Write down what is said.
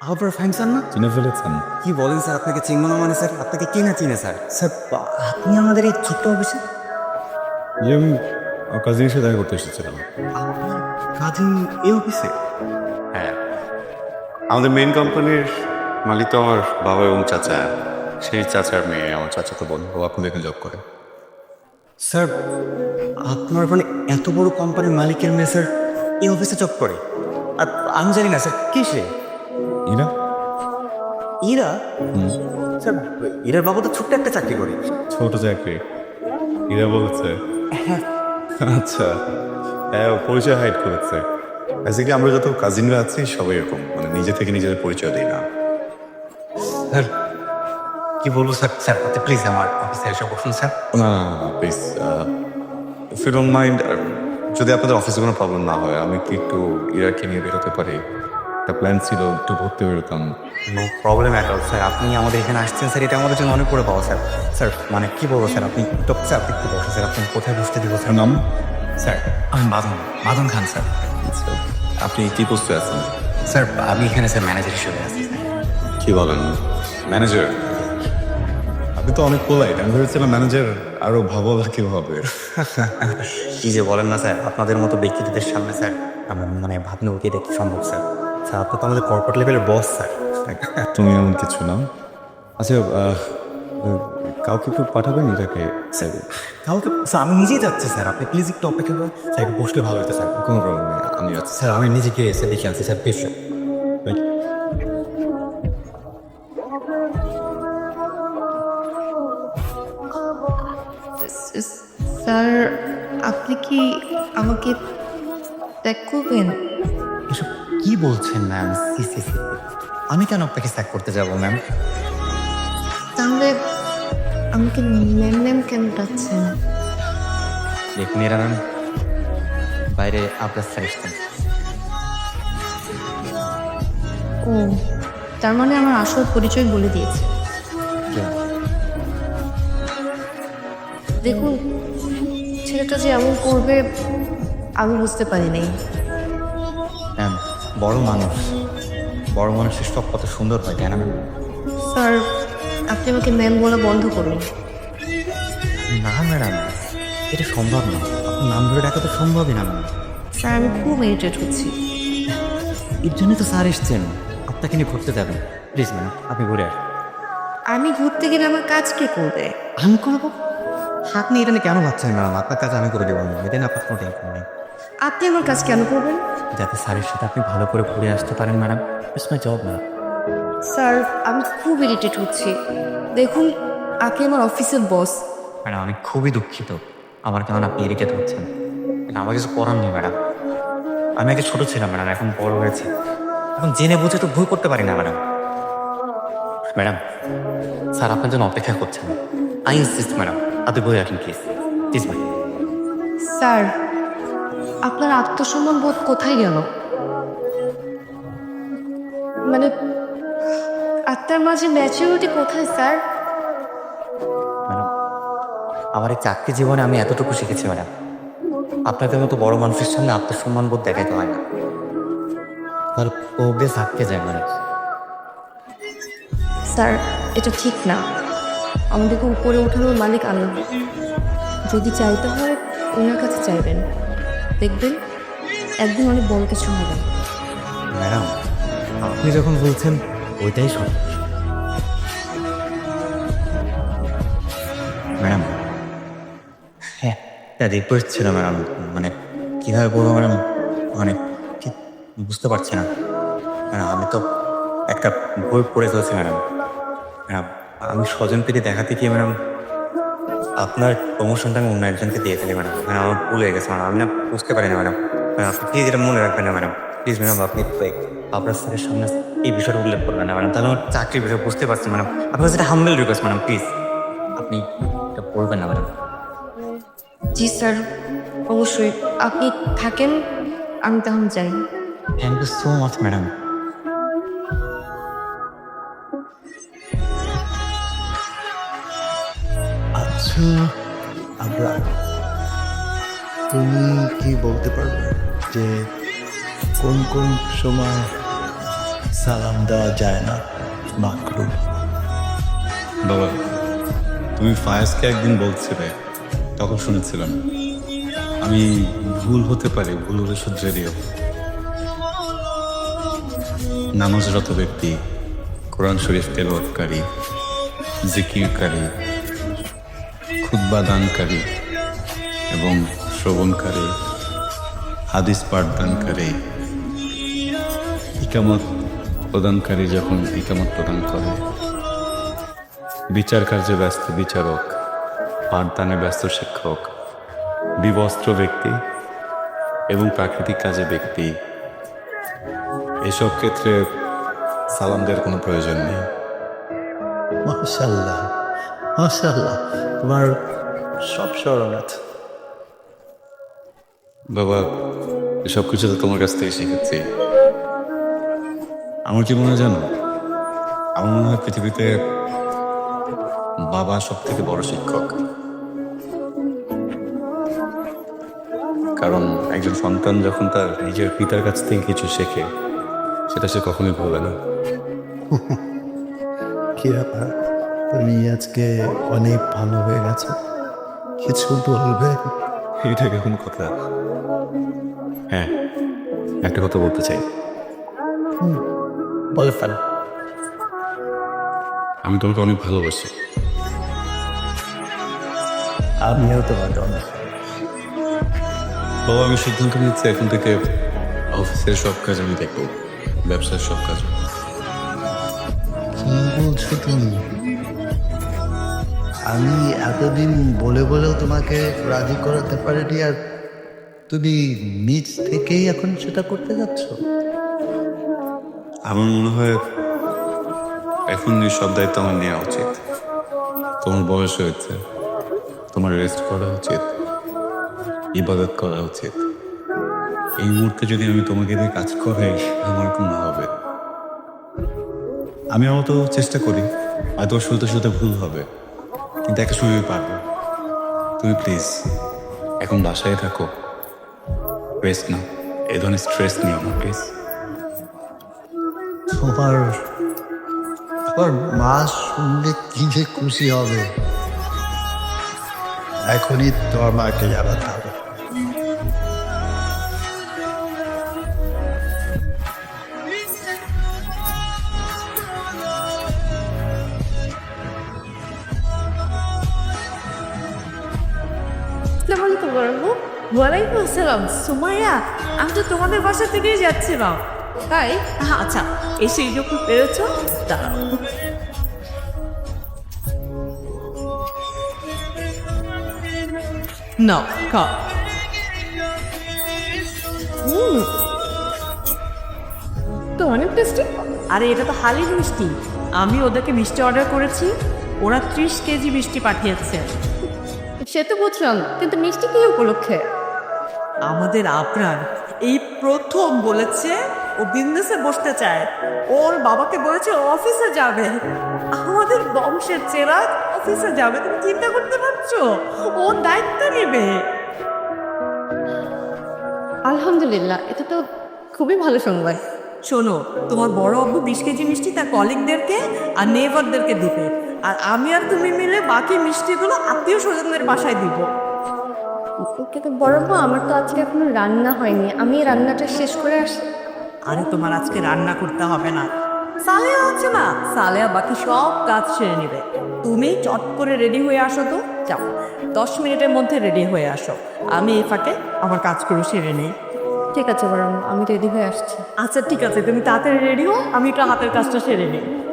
আবার fine sir না? চিনে ফেলেছেন। কি বলেন স্যার আপনাকে চিনবো না মানে স্যার আপনাকে কে না চিনে স্যার? স্যার আপনি আমাদের এই ছোট্ট অফিসে? আমি কাজিনের সাথে দেখা করতে এসেছিলাম। কাজিন এই অফিসে? হ্যাঁ আমাদের মেইন কোম্পানির মালিক তো আমার বাবা এবং চাচা। সেই চাচার মেয়ে আমার চাচা তো বোন ও আপনাদের এখানে জব করে। স্যার আপনার মানে এত বড় কোম্পানির মালিকের মেয়ে স্যার এই অফিসে জব করে? আর আমি জানি না স্যার কে সে? ইরা? ইরা? স্যার ইরার বাবা তো ছোট্ট একটা চাকরি করে। ছোট চাকরি। ইরা বলেছে। আচ্ছা। হ্যাঁ ও পরিচয় হাইড করেছে। বেসিক্যালি আমরা যত কাজিনরা আছি সবাই এরকম। মানে নিজে থেকে নিজেদের পরিচয় দিই না। স্যার কি বলব স্যার স্যার আপনি প্লিজ আমার অফিসে এসে বসুন স্যার না please if you don't mind যদি আপনাদের অফিসে কোনো প্রবলেম না হয় আমি কি একটু ইরাকে নিয়ে বেরোতে পারি? একটা প্ল্যান ছিল একটু ঘুরতে বেরোতাম। No problem at all sir আপনি আমাদের এখানে আসছেন স্যার এটা আমাদের জন্য অনেক করে পাওয়া স্যার স্যার মানে কি বলব স্যার আপনি তো স্যার আপনি কি বলছেন স্যার আপনি কোথায় বসতে দিব স্যার নাম? স্যার আমি বাদন বাদন খান স্যার আচ্ছা, আপনি কি পোস্টে আছেন? স্যার আমি এখানে স্যার ম্যানেজার হিসেবে আছি কি বলেন? ম্যানেজার আপনি তো অনেক পোলাইট আমি ভেবেছিলাম ম্যানেজার আরও ভালো আর কি হবে। কি যে বলেন না স্যার আপনাদের মতো ব্যক্তিত্বের সামনে স্যার আমার মানে ভাবনা উঠিয়ে দেখতে সম্ভব স্যার স্যার আপনি তো আমাদের কর্পোরেট লেভেলের বস স্যার তুমি এমন কিছু না। আচ্ছা কাউকে একটু পাঠাবেন এটাকে স্যার কাউকে স্যার আমি নিজেই যাচ্ছি স্যার আপনি প্লিজ একটু অপেক্ষা করুন। স্যার একটু বসলে ভালো হতো স্যার কোনো প্রবলেম নেই আমি যাচ্ছি স্যার আমি নিজেকে এসে দেখে আনছি স্যার প্লিজ স্যার আপনি কি আমাকে ত্যাগ করবেন এসব কি বলছেন ম্যাম? C C C. আমি কেন আপনাকে স্যাক করতে যাব ম্যাম? তাহলে আমাকে ম্যাম ম্যাম কেন ডাকছেন? দেখুন এরা ম্যাম বাইরে আপনার এসছেন ও তার মানে আমার আসল পরিচয় বলে দিয়েছে। দেখুন ছেলেটা যে এমন করবে আমি বুঝতে পারি নাই। বড় মানুষ। বড় মানুষের সব কত সুন্দর হয় তাই না? ম্যাম স্যার আপনি আমাকে ম্যাম বলা বন্ধ করুন। না ম্যাডাম এটা সম্ভব না। আপনার নাম ধরে ডাকা তো সম্ভবই না ম্যাম স্যার আমি খুব ইরিটেট হচ্ছি। এর জন্য তো স্যার এসছেন। আপনাকে নিয়ে ঘুরতে যাবেন। প্লিজ ম্যাম আপনি ঘুরে আসুন। আমি ঘুরতে গেলে আমার কাজ কে করবে? আমি করব? আপনি এটা নিয়ে কেন ভাবছেন ম্যাডাম? আপনার কাজ আমি করে দেবো না এটা নিয়ে আপনার কোনো টেনশন নেই। আপনি আমার কাজ কেন করবেন? যাতে স্যারের সাথে আপনি ভালো করে ঘুরে আসতে পারেন madam. It's my job ma'am sir আমি খুব ইরিটেট হচ্ছি। দেখুন আপনি আমার অফিসের বস ম্যাডাম আমি খুবই দুঃখিত। আমার কেমন আপনি ইরিটেট হচ্ছেন। আমার কিছু করার নেই ম্যাডাম। আমি আগে ছোট ছিলাম ম্যাডাম এখন বড় হয়েছি। এখন জেনে বুঝে তো ভুল করতে পারি না ম্যাডাম। ম্যাডাম স্যার আপনার জন্য অপেক্ষা করছেন। আই ইনসিস্ট ম্যাডাম আপনি বলে রাখেন প্লিজ প্লিজ স্যার আপনার আত্মসম্মান বোধ কোথায় গেল? মানে আত্মার মাঝে ম্যাচিউরিটি কোথায় স্যার? ম্যাডাম আমার এই চাকরি জীবনে আমি এতটুকু শিখেছি ম্যাডাম। আপনাদের মতো বড় মানুষের সামনে আত্মসম্মান বোধ দেখাইতে হয় না। তার ওবে থাকতে যায় মানুষ স্যার এটা ঠিক না। আমাদেরকে উপরে ওঠানোর মালিক আল্লাহ। যদি চাইতে হয় ওনার কাছে চাইবেন। দেখবেন একদিন অনেক বড় কিছু হবে। ম্যাডাম আপনি যখন বলছেন ওইটাই সব। ম্যাডাম হ্যাঁ একটা রিকোয়েস্ট ছিল ম্যাডাম মানে কীভাবে বলব ম্যাডাম মানে ঠিক বুঝতে পারছি না। ম্যাডাম আমি তো একটা বই পড়ে ফেলছি ম্যাডাম। ম্যাডাম আমি স্বজন স্বজনপ্রীতি দেখাতে গিয়ে ম্যাডাম আপনার প্রমোশনটা আমি অন্য একজনকে দিয়ে ফেলি ম্যাডাম ম্যাডাম আমার ভুল হয়ে গেছে ম্যাডাম আমি না বুঝতে পারি না ম্যাডাম আপনি প্লিজ এটা মনে রাখবেন না ম্যাডাম প্লিজ ম্যাডাম আপনি আপনার স্যারের সামনে এই বিষয়টা উল্লেখ করবেন না ম্যাডাম তাহলে আমার চাকরির বিষয়ে বুঝতে পারছেন ম্যাডাম আপনার সেটা হাম্বেল রিকোয়েস্ট ম্যাডাম প্লিজ আপনি এটা বলবেন না ম্যাডাম জি স্যার। অবশ্যই। আপনি থাকেন আমি তাহলে যাই। Thank you so much madam আচ্ছা আমরা তুমি কি বলতে পারবে যে কোন কোন সময় সালাম দেওয়া যায় না মাকরু? বাবা, তুমি ফায়াজকে একদিন বলছিলে, তখন শুনেছিলাম। আমি ভুল হতে পারি, ভুল হলে শুধরে দিও নামাজরত ব্যক্তি, কোরআন শরীফ তেলওয়াতকারী, জিকিরকারী খুদ্া এবং শ্রবণকারী, হাদিস পাঠদানকারী। ইকামত প্রদানকারী যখন ইকামত প্রদান করে, বিচার কার্যে ব্যস্ত বিচারক, পাঠদানে ব্যস্ত শিক্ষক, বিবস্ত্র ব্যক্তি এবং প্রাকৃতিক কাজে ব্যক্তি, এসব ক্ষেত্রে সালাম দেওয়ার কোনো প্রয়োজন নেই। মাশাল্লাহ মাশাল্লাহ তোমার সব স্মরণ আছে। বাবা এসব কিছু তো তোমার কাছ থেকে শিখেছি। আমার কি মনে জানো? আমার মনে হয় পৃথিবীতে বাবা সব থেকে বড় শিক্ষক। কারণ একজন সন্তান যখন তার নিজের পিতার কাছ থেকে কিছু শেখে সেটা সে কখনোই ভুলে না। কি ব্যাপার? তুমি আজকে অনেক ভালো হয়ে গেছো। কিছু বলবে? এটা কেমন কথা? হ্যাঁ একটা কথা বলতে চাই। বলে ফেলো। আমি তোমাকে অনেক ভালোবাসি। আমিও তোমাকে অনেক বাবা আমি সিদ্ধান্ত নিচ্ছি এখন থেকে অফিসের সব কাজ আমি দেখব। ব্যবসার সব কাজ। কি বলছো তুমি? আমি এতদিন বলে বলেও তোমাকে রাজি করাতে পারিনি, আর তুমি নিজ থেকেই এখন সেটা করতে যাচ্ছ? আমার মনে হয় এখন এই সব দায়িত্ব আমার নেওয়া উচিত। তোমার বয়স হয়েছে, তোমার রেস্ট করা উচিত, ইবাদত করা উচিত। এই মুহূর্তে যদি আমি তোমাকে দিয়ে কাজ করাই, আমার কোনো হবে। আমি আমার চেষ্টা করি, হয়তো শুরুতে শুরুতে ভুল হবে। কিন্তু একটা শুয়ে পারব তুমি প্লিজ এখন বাসায় থাকো। রেস্ট না এ ধরনের স্ট্রেস নিও না প্লিজ তোমার তোমার মা শুনলে কি যে খুশি হবে। এখনই তোমার মাকে জানাতে আসসালামু আলাইকুম বড়বু ওয়ালাইকুম আসসালাম সুমাইয়া, আমি তো তোমাদের বাসা থেকেই যাচ্ছিলাম তাই? আচ্ছা এসে যখন পেরেছ? দাঁড়াও। নাও, খাও। তো অনেক টেস্টি। আরে, এটা তো হালির মিষ্টি। আমি ওদেরকে মিষ্টি অর্ডার করেছি, ওরা ত্রিশ কেজি মিষ্টি পাঠিয়েছে। সে তো বুঝলাম কিন্তু মিষ্টি কি উপলক্ষে? আমাদের আপ্রাণ এই প্রথম বলেছে ও বিজনেসে বসতে চায়। ওর বাবাকে বলেছে অফিসে যাবে। আমাদের বংশের চেরা অফিসে যাবে তুমি চিন্তা করতে পারছ ও দায়িত্ব নেবে। আলহামদুলিল্লাহ এটা তো খুবই ভালো সংবাদ। শোনো তোমার বড় আব্বু বিশ কেজি মিষ্টি তার কলিগদেরকে আর নেভারদেরকে দিবে। আর আমি আর তুমি মিলে বাকি মিষ্টিগুলো আত্মীয় স্বজনদের বাসায় দিব। কিন্তু বড় মা আমার তো আজকে এখনও রান্না হয়নি। আমি রান্নাটা শেষ করে আসি। আরে তোমার আজকে রান্না করতে হবে না। সালেয়া আছে না? সালেয়া বাকি সব কাজ সেরে নেবে। তুমি চট করে রেডি হয়ে আসো তো। যাও দশ মিনিটের মধ্যে রেডি হয়ে আসো। আমি এই ফাঁকে আমার কাজগুলো সেরে নিই। ঠিক আছে বড় আমি রেডি হয়ে আসছি। আচ্ছা ঠিক আছে। তুমি তাড়াতাড়ি রেডি হও আমি একটু হাতের কাজটা সেরে নিই।